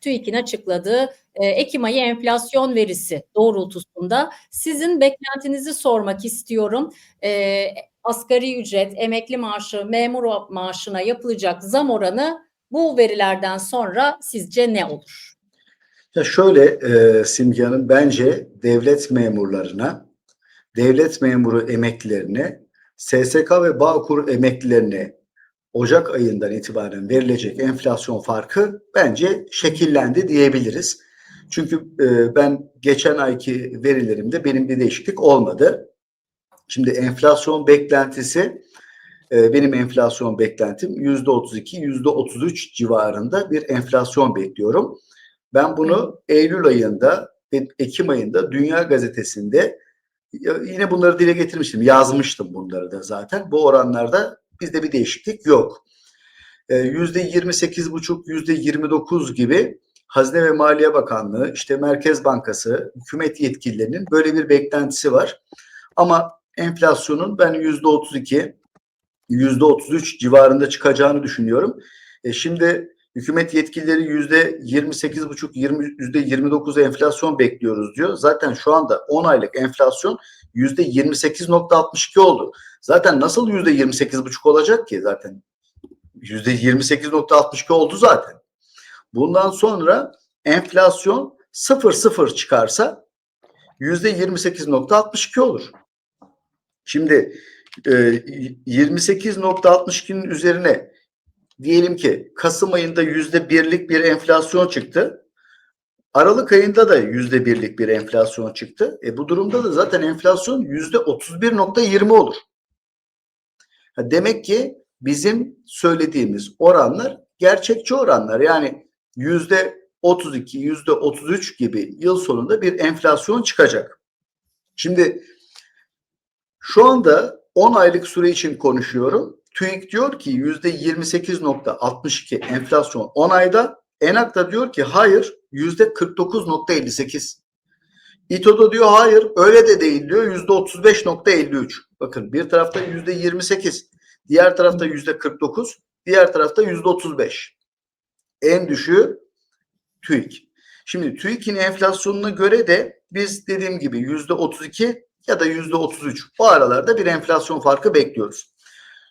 TÜİK'in açıkladığı e, Ekim ayı enflasyon verisi doğrultusunda sizin beklentinizi sormak istiyorum. E, asgari ücret, emekli maaşı, memur maaşına yapılacak zam oranı bu verilerden sonra sizce ne olur? Ya şöyle e, Simge Hanım bence devlet memurlarına, devlet memuru emeklilerine, SSK ve Bağkur emeklilerine Ocak ayından itibaren verilecek enflasyon farkı bence şekillendi diyebiliriz. Çünkü e, ben geçen ayki verilerimde benim bir değişiklik olmadı. Şimdi enflasyon beklentisi e, benim enflasyon beklentim yüzde 32, yüzde 33 civarında bir enflasyon bekliyorum. Ben bunu Eylül ayında ve Ekim ayında Dünya Gazetesi'nde yine bunları dile getirmiştim. Yazmıştım bunları da zaten. Bu oranlarda bizde bir değişiklik yok. Yüzde 28 buçuk, yüzde 29 gibi Hazine ve Maliye Bakanlığı, işte Merkez Bankası, hükümet yetkililerinin böyle bir beklentisi var. Ama enflasyonun ben yüzde 32, yüzde 33 civarında çıkacağını düşünüyorum. E şimdi hükümet yetkilileri yüzde 28 buçuk, yüzde 29 enflasyon bekliyoruz diyor. Zaten şu anda 10 aylık enflasyon yüzde 28.62 oldu. Zaten nasıl yüzde 28 buçuk olacak ki zaten? Yüzde 28.62 oldu zaten. Bundan sonra enflasyon sıfır sıfır çıkarsa yüzde 28.62 olur. Şimdi e, 28.62'nin üzerine diyelim ki Kasım ayında yüzde birlik bir enflasyon çıktı. Aralık ayında da yüzde birlik bir enflasyon çıktı. E bu durumda da zaten enflasyon yüzde 31.20 olur. Demek ki bizim söylediğimiz oranlar gerçekçi oranlar. Yani yüzde 32, yüzde 33 gibi yıl sonunda bir enflasyon çıkacak. Şimdi şu anda 10 aylık süre için konuşuyorum. TÜİK diyor ki yüzde 28.62 enflasyon 10 ayda. ENAK da diyor ki hayır yüzde 49.58. İTO'da diyor hayır öyle de değil diyor yüzde 35.53. Bakın bir tarafta yüzde 28, diğer tarafta yüzde 49, diğer tarafta yüzde 35. En düşüğü TÜİK. Şimdi TÜİK'in enflasyonuna göre de biz dediğim gibi yüzde 32 ya da yüzde 33 bu aralarda bir enflasyon farkı bekliyoruz.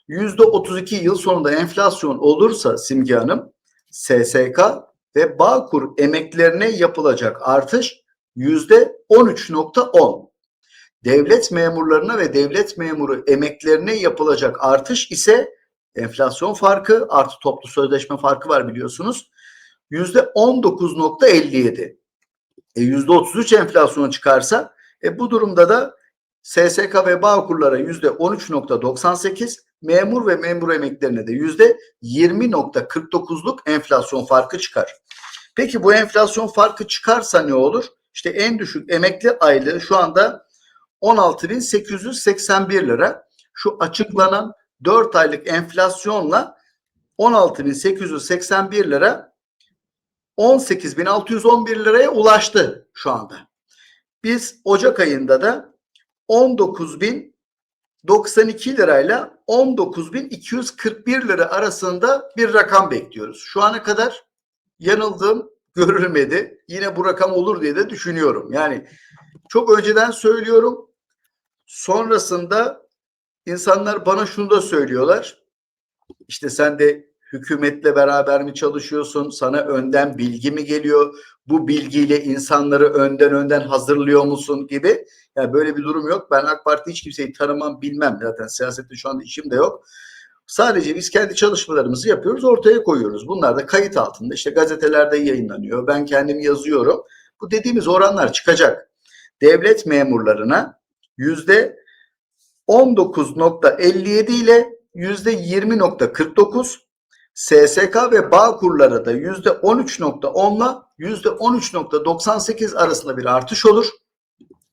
Yüzde 32 yıl sonunda enflasyon olursa Simge Hanım SSK ve Bağkur emeklerine yapılacak artış yüzde 13.10. Devlet memurlarına ve devlet memuru emeklerine yapılacak artış ise enflasyon farkı artı toplu sözleşme farkı var biliyorsunuz. Yüzde 19.57. E yüzde 33 enflasyon çıkarsa e bu durumda da SSK ve Bağkurlara yüzde 13.98, memur ve memur emeklerine de yüzde 20.49'luk enflasyon farkı çıkar. Peki bu enflasyon farkı çıkarsa ne olur? İşte en düşük emekli aylığı şu anda 16.881 lira. Şu açıklanan 4 aylık enflasyonla 16.881 lira 18.611 liraya ulaştı şu anda. Biz Ocak ayında da 19.092 lirayla 19.241 lira arasında bir rakam bekliyoruz. Şu ana kadar yanıldığım görülmedi. Yine bu rakam olur diye de düşünüyorum. Yani çok önceden söylüyorum. Sonrasında insanlar bana şunu da söylüyorlar. İşte sen de hükümetle beraber mi çalışıyorsun? Sana önden bilgi mi geliyor? Bu bilgiyle insanları önden önden hazırlıyor musun gibi. Yani böyle bir durum yok. Ben AK Parti hiç kimseyi tanımam, bilmem. Zaten siyasette şu anda işim de yok. Sadece biz kendi çalışmalarımızı yapıyoruz, ortaya koyuyoruz. Bunlar da kayıt altında. İşte gazetelerde yayınlanıyor. Ben kendim yazıyorum. Bu dediğimiz oranlar çıkacak. Devlet memurlarına yüzde 19.57 ile yüzde 20.49 SSK ve bağ kurları da yüzde 13.10 ile 13.98 arasında bir artış olur.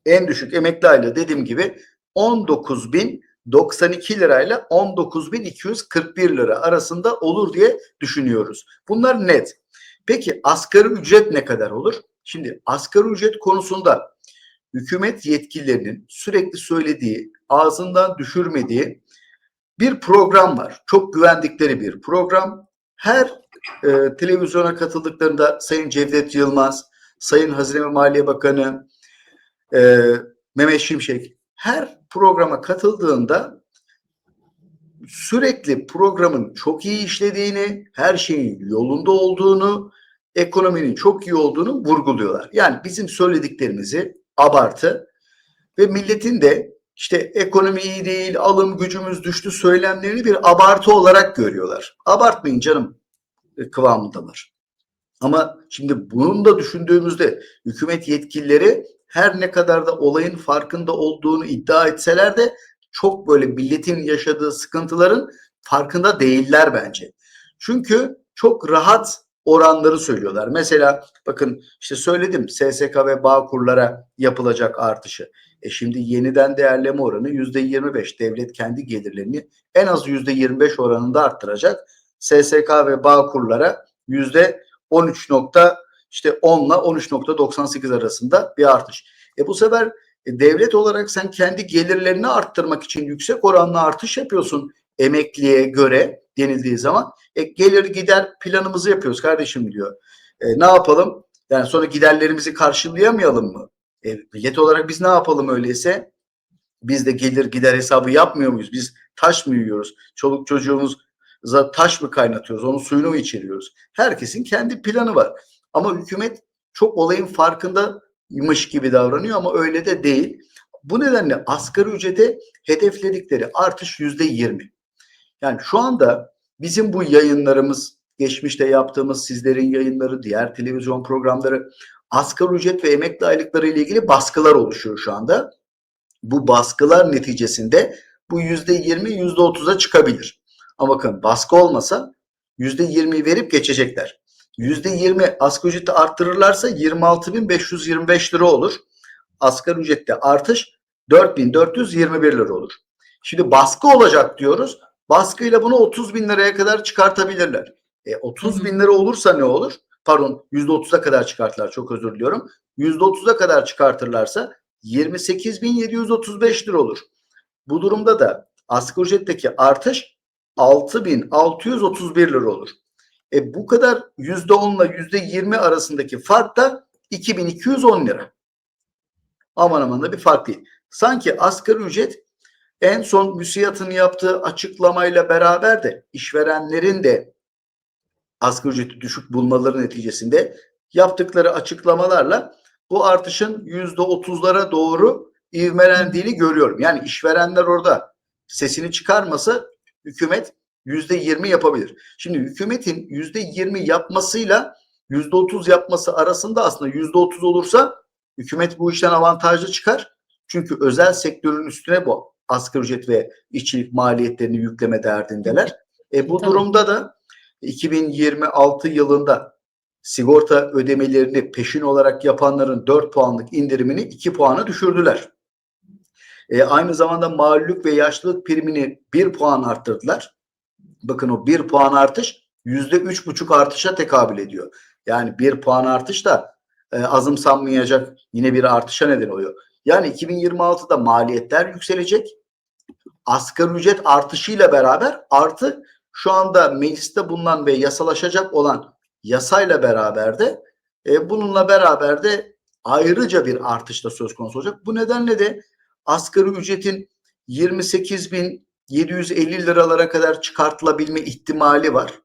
En düşük emekli aylığı dediğim gibi 19.092 lirayla 19.241 lira arasında olur diye düşünüyoruz. Bunlar net. Peki asgari ücret ne kadar olur? Şimdi asgari ücret konusunda hükümet yetkililerinin sürekli söylediği, ağzından düşürmediği bir program var. Çok güvendikleri bir program. Her e, televizyona katıldıklarında Sayın Cevdet Yılmaz, Sayın Hazine ve Maliye Bakanı e, Mehmet Şimşek her programa katıldığında sürekli programın çok iyi işlediğini, her şeyin yolunda olduğunu, ekonominin çok iyi olduğunu vurguluyorlar. Yani bizim söylediklerimizi abartı ve milletin de işte ekonomi iyi değil, alım gücümüz düştü söylemlerini bir abartı olarak görüyorlar. Abartmayın canım kıvamındalar. Ama şimdi bunun da düşündüğümüzde hükümet yetkilileri her ne kadar da olayın farkında olduğunu iddia etseler de çok böyle milletin yaşadığı sıkıntıların farkında değiller bence. Çünkü çok rahat oranları söylüyorlar. Mesela bakın işte söyledim SSK ve Bağkurlara yapılacak artışı. E şimdi yeniden değerleme oranı yüzde 25. Devlet kendi gelirlerini en az yüzde 25 oranında arttıracak. SSK ve Bağkurlara yüzde 13 nokta işte 10 ile 13.98 arasında bir artış. E bu sefer e, devlet olarak sen kendi gelirlerini arttırmak için yüksek oranlı artış yapıyorsun emekliye göre denildiği zaman e, gelir gider planımızı yapıyoruz kardeşim diyor. E, ne yapalım? Yani sonra giderlerimizi karşılayamayalım mı? E, millet olarak biz ne yapalım öyleyse? Biz de gelir gider hesabı yapmıyor muyuz? Biz taş mı yiyoruz? Çoluk çocuğumuza taş mı kaynatıyoruz? Onun suyunu mu içiriyoruz? Herkesin kendi planı var. Ama hükümet çok olayın farkındaymış gibi davranıyor ama öyle de değil. Bu nedenle asgari ücrete hedefledikleri artış yüzde yirmi. Yani şu anda bizim bu yayınlarımız, geçmişte yaptığımız sizlerin yayınları, diğer televizyon programları, asgari ücret ve emekli aylıkları ile ilgili baskılar oluşuyor şu anda. Bu baskılar neticesinde bu yüzde yirmi, yüzde otuza çıkabilir. Ama bakın baskı olmasa yüzde yirmi verip geçecekler. Yüzde yirmi asgari ücreti arttırırlarsa 26.525 lira olur. Asgari ücrette artış 4.421 lira olur. Şimdi baskı olacak diyoruz. Baskıyla bunu 30 bin liraya kadar çıkartabilirler. E, 30 bin lira olursa ne olur? Pardon %30'a kadar çıkartırlar çok özür diliyorum. %30'a kadar çıkartırlarsa 28.735 lira olur. Bu durumda da asgari ücretteki artış 6.631 lira olur. E, bu kadar %10 ile %20 arasındaki fark da 2210 lira. Aman aman da bir fark değil. Sanki asgari ücret en son müsiyatın yaptığı açıklamayla beraber de işverenlerin de asgari ücreti düşük bulmaları neticesinde yaptıkları açıklamalarla bu artışın yüzde otuzlara doğru ivmelendiğini görüyorum. Yani işverenler orada sesini çıkarmasa hükümet yüzde yirmi yapabilir. Şimdi hükümetin yüzde yirmi yapmasıyla yüzde otuz yapması arasında aslında yüzde otuz olursa hükümet bu işten avantajlı çıkar. Çünkü özel sektörün üstüne bu asgari ücret ve işçilik maliyetlerini yükleme derdindeler. E bu Tabii. durumda da 2026 yılında sigorta ödemelerini peşin olarak yapanların 4 puanlık indirimini 2 puana düşürdüler. E, aynı zamanda mağlullük ve yaşlılık primini 1 puan arttırdılar. Bakın o 1 puan artış %3,5 artışa tekabül ediyor. Yani 1 puan artış da e, azımsanmayacak yine bir artışa neden oluyor. Yani 2026'da maliyetler yükselecek. Asgari ücret artışıyla beraber artı şu anda mecliste bulunan ve yasalaşacak olan yasayla beraber de e, bununla beraber de ayrıca bir artış da söz konusu olacak. Bu nedenle de asgari ücretin 28.750 liralara kadar çıkartılabilme ihtimali var.